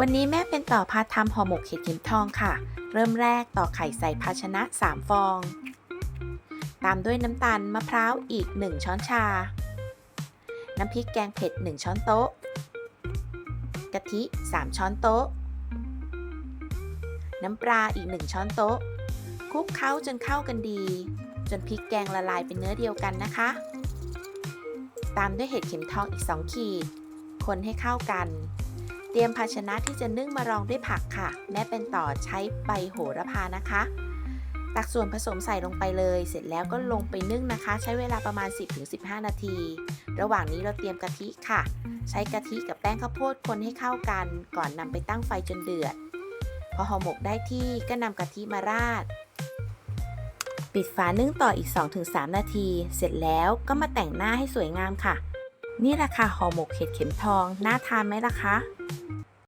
วันนี้แม่เป็นต่อพาทำห่อหมกเห็ดเข็มทองค่ะ เริ่มแรกต่อไข่ใส่ภาชนะ 3 ฟอง ตามด้วยน้ำตาลมะพร้าวอีก 1 ช้อนชา น้ำพริกแกงเผ็ด 1 ช้อนโต๊ะ กะทิ 3 ช้อนโต๊ะ น้ำปลาอีก 1 ช้อนโต๊ะคลุกเคล้าจนเข้ากันดี จนพริกแกงละลายเป็นเนื้อเดียวกันนะคะ ตามด้วยเห็ดเข็มทองอีก 2 ขีด คนให้เข้ากัน เตรียมภาชนะที่จะนึ่งมารองด้วยผักค่ะ แม่เป็นต่อใช้ใบโหระพานะคะ ตักส่วนผสมใส่ลงไปเลย เสร็จแล้วก็ลงไปนึ่งนะคะ ใช้เวลาประมาณ 10-15 นาที ระหว่างนี้เราเตรียมกะทิค่ะ ใช้กะทิกับแป้งข้าวโพดคนให้เข้ากัน ก่อนนำไปตั้งไฟจนเดือด พอห่อหมกได้ที่ก็นำกะทิมาราดปิดฝานึ่งต่ออีก 2-3 นาที เสร็จแล้วก็มาแต่งหน้าให้สวยงามค่ะ นี่แหละค่ะห่อหมกเห็ดเข็มทองน่าทานไหมล่ะคะ